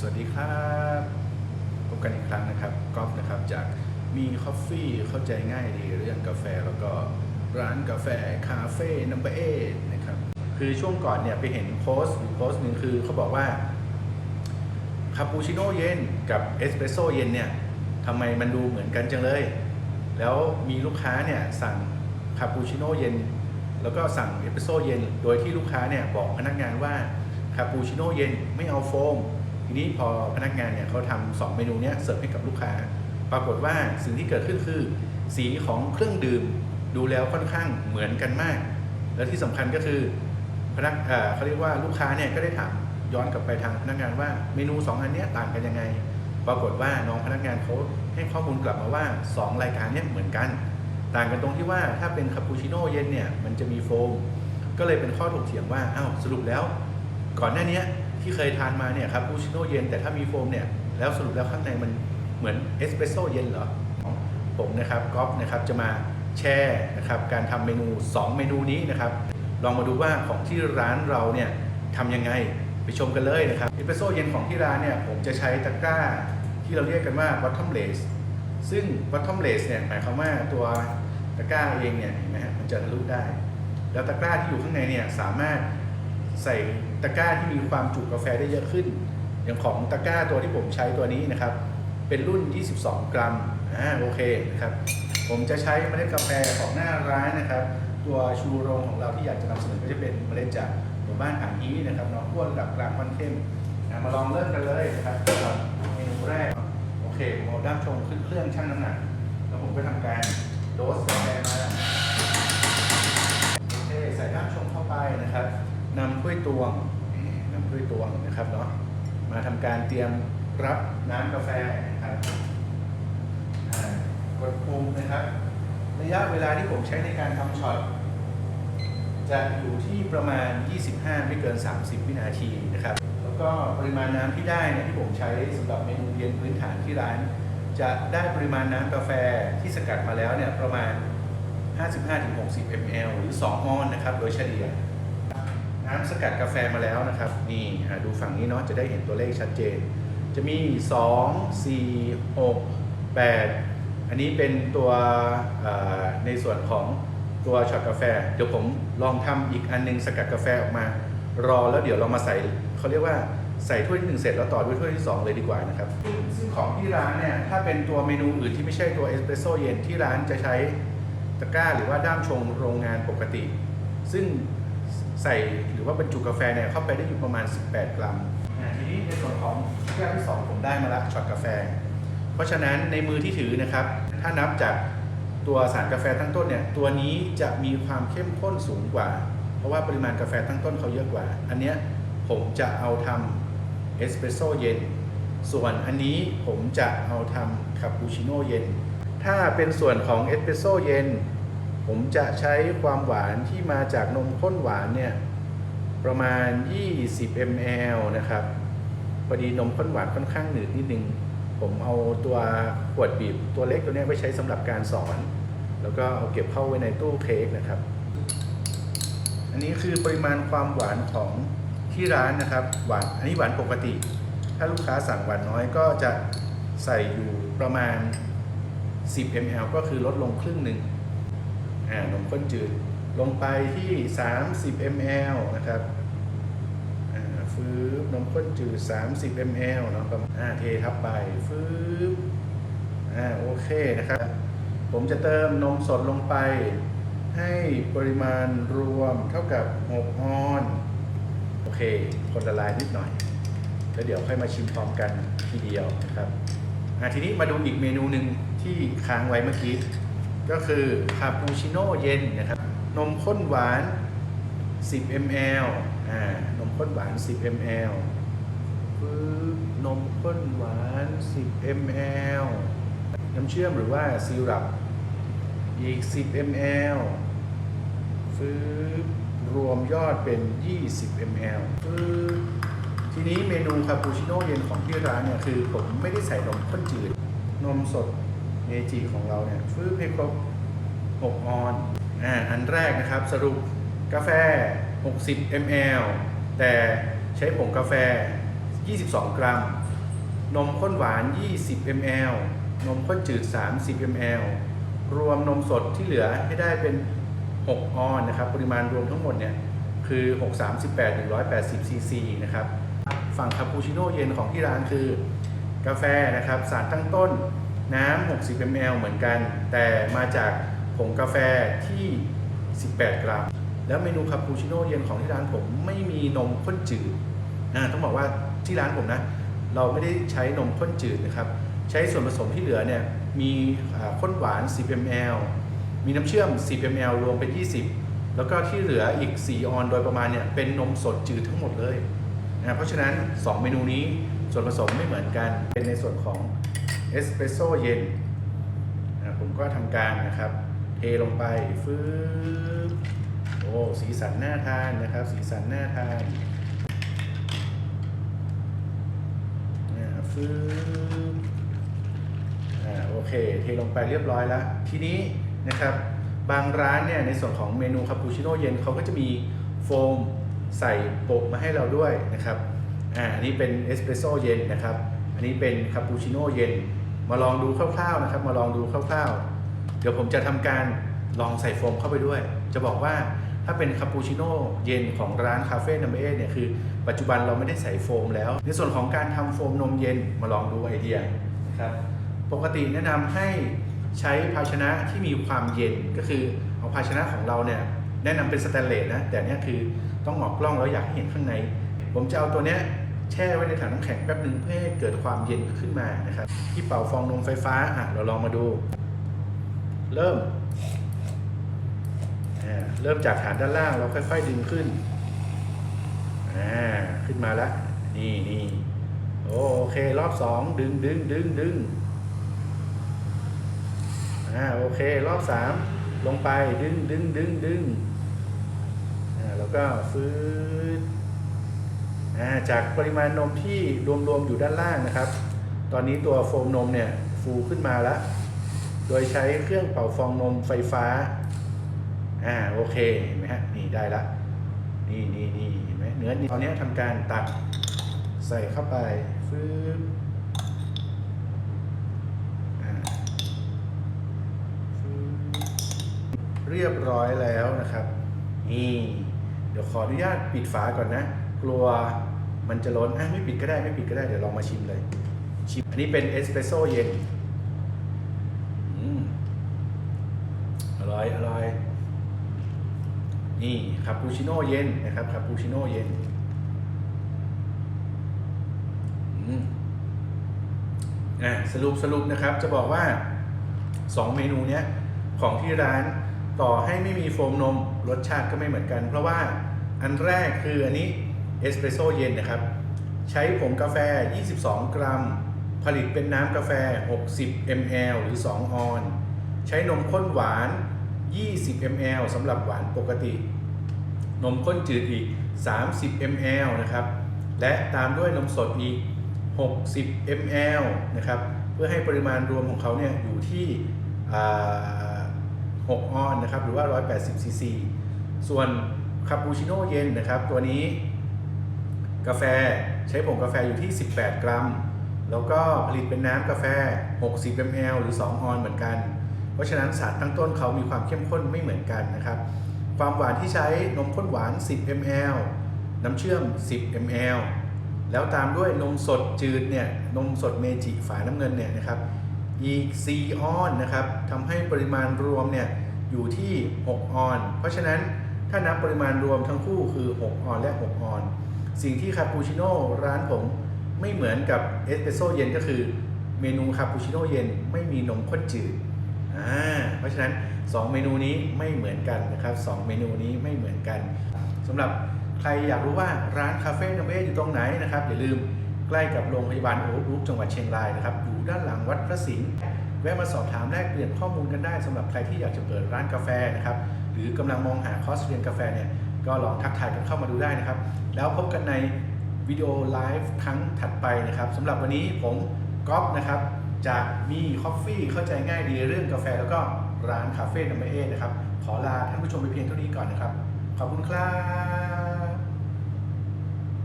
สวัสดีครับพบกันอีกครั้งนะครับกอล์ฟนะครับจากมีคอฟฟี่เข้าใจง่ายดีเรื่องกาแฟแล้วก็ร้านกาแฟคาเฟ่นัมเบอร์เอนะครับคือช่วงก่อนเนี่ยไปเห็นโพสต์อยู่โพสต์หนึ่งคือเขาบอกว่าคาปูชิโน่เย็นกับเอสเปรสโซ่เย็นเนี่ยทำไมมันดูเหมือนกันจังเลย แล้วมีลูกค้าเนี่ยสั่งคาปูชิโน่เย็นแล้วก็สั่งเอสเปรสโซ่เย็น โดยที่ลูกค้าเนี่ยบอกพนักงานว่าคาปูชิโน่เย็นไม่เอาโฟม ทีนี้พอพนักงานเนี่ยเขาทำสองเมนูเนี้ยเสิร์ฟให้กับลูกค้า ปรากฏว่าสิ่งที่เกิดขึ้นคือ สีของเครื่องดื่มดูแล้วค่อนข้างเหมือนกันมาก และที่สำคัญก็คือพนักเขาเรียกว่าลูกค้าเนี่ยก็ได้ถามย้อนกลับไปทางพนักงานว่าเมนูสองอันเนี้ยต่างกันยังไง ปรากฏว่าน้องพนักงานเขาให้ข้อมูลกลับมาว่าสองรายการเนี้ยเหมือนกัน ต่างกันตรงที่ว่าถ้าเป็นคาปูชิโน่เย็นเนี่ยมันจะมีโฟม ก็เลยเป็นข้อถกเถียงว่าอ้าวสรุปแล้ว ก่อนหน้านี้ ที่เคยทานมาเนี่ยครับปูชิโน่เย็นแต่ถ้ามีโฟมเนี่ยแล้วสรุปแล้วข้างในมันเหมือนเอสเปรสโซ่เย็นเหรอผมนะครับก๊อฟนะครับจะมาแชร์นะครับการทำเมนู 2 เมนูนี้นะครับ ลองมาดูว่าของที่ร้านเราเนี่ยทำยังไงไปชมกันเลยนะครับเอสเปรสโซ่เย็นของที่ร้านเนี่ยผมจะใช้ตะกร้าที่เราเรียกกันว่า bottom lace ซึ่ง bottom lace เนี่ยหมายความว่าตัวตะกร้าเองเนี่ยเห็นไหมฮะมันจะทะลุได้ แล้วตะกร้าที่อยู่ข้างในเนี่ยสามารถ ใส่ตะกร้าที่มีความจุกาแฟได้เยอะขึ้น อย่างของตะกร้าตัวที่ผมใช้ตัวนี้นะครับ เป็นรุ่น 22 กรัมอ่าโอเคนะครับ ผมจะใช้เมล็ดกาแฟของหน้าร้านนะครับ ตัวชูโรงของเราที่อยากจะนำเสนอก็จะเป็นเมล็ดจากหมู่บ้านอ่างฮีนะครับน้องขั้วระดับกลางมันเข้มอะมาลองเริ่มกันเลยนะครับสำหรับเมนูแรกโอเคผมเอาด้ามชงขึ้นเครื่องชั่งน้ำหนักแล้วผมก็ทำการ วงนี่นำถ้วยตวงนะครับเนาะมาทำการเตรียมรับน้ำกาแฟนะครับกดปุ่มนะครับ ระยะเวลาที่ผมใช้ในการทำช็อตจะอยู่ที่ประมาณ 25 ไม่เกิน 30 วินาทีนะครับ แล้วก็ปริมาณน้ำที่ได้เนี่ยที่ผมใช้สำหรับเมนูเย็นพื้นฐานที่ร้าน จะได้ปริมาณน้ำกาแฟที่สกัดมาแล้วเนี่ยประมาณ 55-60 ml หรือ 2 ออนนะครับ โดยเฉลี่ย น้ำสกัดกาแฟมาแล้วนะครับ นี่ดูฝั่งนี้เนาะจะได้เห็นตัวเลขชัดเจน จะมี 2 4 6 8 อันนี้เป็นตัวในส่วนของตัวช็อตกาแฟ เดี๋ยวผมลองทำอีกอันหนึงสกัดกาแฟออกมา รอแล้วเดี๋ยวเรามาใส่เขาเรียกว่าใส่ถ้วยที่หนึ่งเสร็จแล้วต่อด้วยถ้วยที่สองเลยดีกว่านะครับซึ่งซึ่งของที่ร้านเนี่ย ถ้าเป็นตัวเมนูอื่นที่ไม่ใช่ตัวเอสเปรสโซ่เย็นที่ร้านจะใช้ตะกร้าหรือว่าด้ามชงโรงงานปกติ ซึ่ง ใส่หรือว่าบรรจุกาแฟเนี่ยเข้าไปได้อยู่ประมาณ 18 กรัมทีนี้ในส่วนของแก้วที่ 2 ผมได้มาละช็อตกาแฟ เพราะฉะนั้นในมือที่ถือนะครับ ถ้านับจากตัวสารกาแฟทั้งต้นเนี่ยตัวนี้จะมีความเข้มข้นสูงกว่า เพราะว่าปริมาณกาแฟทั้งต้นเขาเยอะกว่า อันเนี้ยผมจะเอาทำเอสเปรสโซ่เย็น ส่วนอันนี้ผมจะเอาทำคาปูชิโน่เย็น ถ้าเป็นส่วนของเอสเปรสโซ่เย็น ผมจะใช้ความหวานที่มาจากนมข้นหวานเนี่ยประมาณ 20 ml นะครับพอดีนมข้นหวานค่อนข้างหนืดนิดนึง ผมเอาตัวขวดบีบตัวเล็กตัวนี้ไว้ใช้สำหรับการสอน แล้วก็เอาเก็บเข้าไว้ในตู้เค้กนะครับ อันนี้คือปริมาณความหวานของที่ร้านนะครับ หวาน อันนี้หวานปกติ ถ้าลูกค้าสั่งหวานน้อยก็จะใส่อยู่ประมาณ 10 ml ก็คือลดลงครึ่งหนึ่ง นมข้นจืดลงไปที่ 30 ml นะครับอ่าฟื้บนมข้นจืด 30 ml เนาะประมาณอ่าเททับไปฟื้บอ่าโอเคนะครับ ผมจะเติมนมสดลงไป ให้ปริมาณรวมเท่ากับ 6 ออน โอเค คนละลายนิดหน่อย แล้วเดี๋ยวค่อยมาชิมพร้อมกันทีเดียวนะครับอะทีนี้มาดูอีกเมนูหนึ่งที่ค้างไว้เมื่อกี้ ก็คือคาปูชิโน่เย็นนะครับนมข้นหวาน 10 ml อ่านมข้นหวาน 10 ml ปึ๊บนมข้นหวาน 10 ml น้ำเชื่อมหรือว่าซีรัปอีก 10 ml ฟืบรวมยอดเป็น 20 ml ฟืบทีนี้เมนูคาปูชิโน่เย็นของที่ร้านเนี่ย คือผมไม่ได้ใส่นมข้นจืด นมสด เมจิของเราเนี่ยฟื้บให้ครบ 6 ออนอ่าอันแรกนะครับสรุปกาแฟ 60 ml แต่ใช้ผงกาแฟ 22 กรัม นมข้นหวาน 20 ml นมข้นจืด 30 ml รวมนมสดที่เหลือให้ได้เป็น 6 ออนนะครับ ปริมาณรวมทั้งหมดเนี่ยคือ 6 38 180 cc นะครับ ฝั่งคาปูชิโน่เย็นของที่ร้านคือ กาแฟนะครับ สารตั้งต้น น้ำ 60 ml เหมือนกัน แต่มาจากผงกาแฟที่ 18 กรัม แล้วเมนูคาปูชิโน่เย็นของที่ร้านผมไม่มีนมข้นจืดอ่าต้องบอกว่าที่ร้านผมนะ เราไม่ได้ใช้นมข้นจืดนะครับ ใช้ส่วนผสมที่เหลือเนี่ย มีข้นหวาน 10 ml มีน้ำเชื่อม 10 ml รวมเป็น 20 แล้วก็ที่เหลืออีก 4 ออนโดยประมาณเนี่ย เป็นนมสดจืดทั้งหมดเลยนะเพราะฉะนั้น 2 เมนูนี้ส่วนผสมไม่เหมือนกัน เป็นในส่วนของ เอสเปรสโซ่เย็นนะผมก็ทำการนะครับ เทลงไปฟืบโอ้สีสันน่าทานนะครับ สีสันน่าทานอ่าฟืบอ่าโอเค เทลงไปเรียบร้อยแล้ว ทีนี้นะครับ บางร้านเนี่ยในส่วนของเมนูคาปูชิโน่เย็นเขาก็จะมีโฟมใส่โปะมาให้เราด้วยนะครับอ่าอันนี้เป็นเอสเปรสโซ่เย็นนะครับ อันนี้เป็นคาปูชิโน่เย็น มาลองดูคร่าวๆนะครับ มาลองดูคร่าวๆ เดี๋ยวผมจะทำการลองใส่โฟมเข้าไปด้วย จะบอกว่าถ้าเป็นคาปูชิโน่เย็นของร้านคาเฟ่นัมเบอเนี่ยคือปัจจุบันเราไม่ได้ใส่โฟมแล้ว ในส่วนของการทำโฟมนมเย็นมาลองดูไอเดียนะครับปกติแนะนำให้ใช้ภาชนะที่มีความเย็นก็คือเอาภาชนะของเราเนี่ยแนะนำเป็นสแตนเลสนะแต่เนี้ยคือต้องออกกล้องแล้วอยากให้เห็นข้างใน ผมจะเอาตัวเนี้ย แช่ไว้ในถังน้ำแข็งแป๊บหนึ่งเพื่อให้เกิดความเย็นขึ้นมานะครับที่เป่าฟองนมไฟฟ้าอะเราลองมาดู เริ่มอ่าเริ่มจากฐานด้านล่างเราค่อย ๆ ดึงขึ้นอ่าขึ้นมาแล้วนี่นี่โอเค รอบสองดึงดึงดึงดึงอ่าโอเค รอบสามลงไปดึงดึงดึงดึงอ่าแล้วก็ฟืดอ่า จากปริมาณนมที่รวมๆอยู่ด้านล่างนะครับ ตอนนี้ตัวโฟมนมเนี่ยฟูขึ้นมาแล้ว โดยใช้เครื่องเป่าฟองนมไฟฟ้า อ่าโอเคเห็นไหมฮะนี่ได้ละนี่นี่นี่เห็นไหมเนื้อนี่ตอนนี้ทำการตักใส่เข้าไปฟืบอ่าฟืบเรียบร้อยแล้วนะครับ นี่ เดี๋ยวขออนุญาตปิดฝาก่อนนะ กลัว มันจะล้นอะไม่ปิดก็ได้ไม่ปิดก็ได้เดี๋ยวลองมาชิมเลย ชิมอันนี้เป็นเอสเปรสโซ่เย็นอร่อยอร่อยนี่คาปูชิโน่เย็นนะครับคาปูชิโน่เย็นอืมอะสรุปสรุปนะครับจะบอกว่า 2 เมนูเนี้ยของที่ร้านต่อให้ไม่มีโฟมนมรสชาติก็ไม่เหมือนกัน เพราะว่าอันแรกคืออันนี้ เอสเปรสโซ่เย็นนะครับ ใช้ผงกาแฟ 22 กรัม ผลิตเป็นน้ำกาแฟ 60 ml หรือ 2 ออน ใช้นมข้นหวาน 20 ml สำหรับหวานปกติ นมข้นจืดอีก 30 ml นะครับ และตามด้วยนมสดอีก 60 ml นะครับ เพื่อให้ปริมาณรวมของเขาเนี่ยอยู่ที่ 6 ออนนะครับ หรือว่า 180 cc ส่วนคาปูชิโน่เย็นนะครับ ตัวนี้ กาแฟใช้ผงกาแฟอยู่ที่ 18 กรัม แล้วก็ผลิตเป็นน้ำกาแฟ 60 ml หรือ 2 ออนเหมือนกัน เพราะฉะนั้นสารตั้งต้นเขามีความเข้มข้นไม่เหมือนกันนะครับ ความหวานที่ใช้นมข้นหวาน 10 ml น้ำเชื่อม 10 ml แล้วตามด้วยนมสดจืดเนี่ยนมสดเมจิฝาน้ำเงินเนี่ยนะครับอีก 4 ออนนะครับทำให้ปริมาณรวมเนี่ยอยู่ที่ 6 ออน เพราะฉะนั้นถ้านับปริมาณรวมทั้งคู่คือ 6 ออนและ 6 ออน สิ่งที่คาปูชิโน่ร้านผมไม่เหมือนกับเอสเปรสโซ่เย็นก็คือเมนูคาปูชิโน่เย็นไม่มีนมข้นจืดอ่าเพราะฉะนั้น 2 เมนูนี้ไม่เหมือนกันนะครับ 2 เมนูนี้ไม่เหมือนกันสำหรับใครอยากรู้ว่าร้านคาเฟ่นเวอยู่ตรงไหนนะครับอย่าลืมใกล้กับโรงพยาบาลโอ๊ตรุกจังหวัดเชียงรายนะครับอยู่ด้านหลังวัดพระสิงห์แวะมาสอบถามแลกเปลี่ยนข้อมูลกันได้สำหรับใครที่อยากจะเปิดร้านกาแฟนะครับหรือกำลังมองหาคอร์สเรียนกาแฟเนี่ย ก็ลองทักทายกันเข้ามาดูได้นะครับ แล้วพบกันในวิดีโอไลฟ์ครั้งถัดไปนะครับสำหรับวันนี้ผมก๊อฟนะครับจากมีคอฟฟี่เข้าใจง่ายดีเรื่องกาแฟแล้วก็ร้านคาเฟ่ดัมเบอร์เอนะครับ ขอลาท่านผู้ชมไปเพียงเท่านี้ก่อนนะครับ ขอบคุณครับ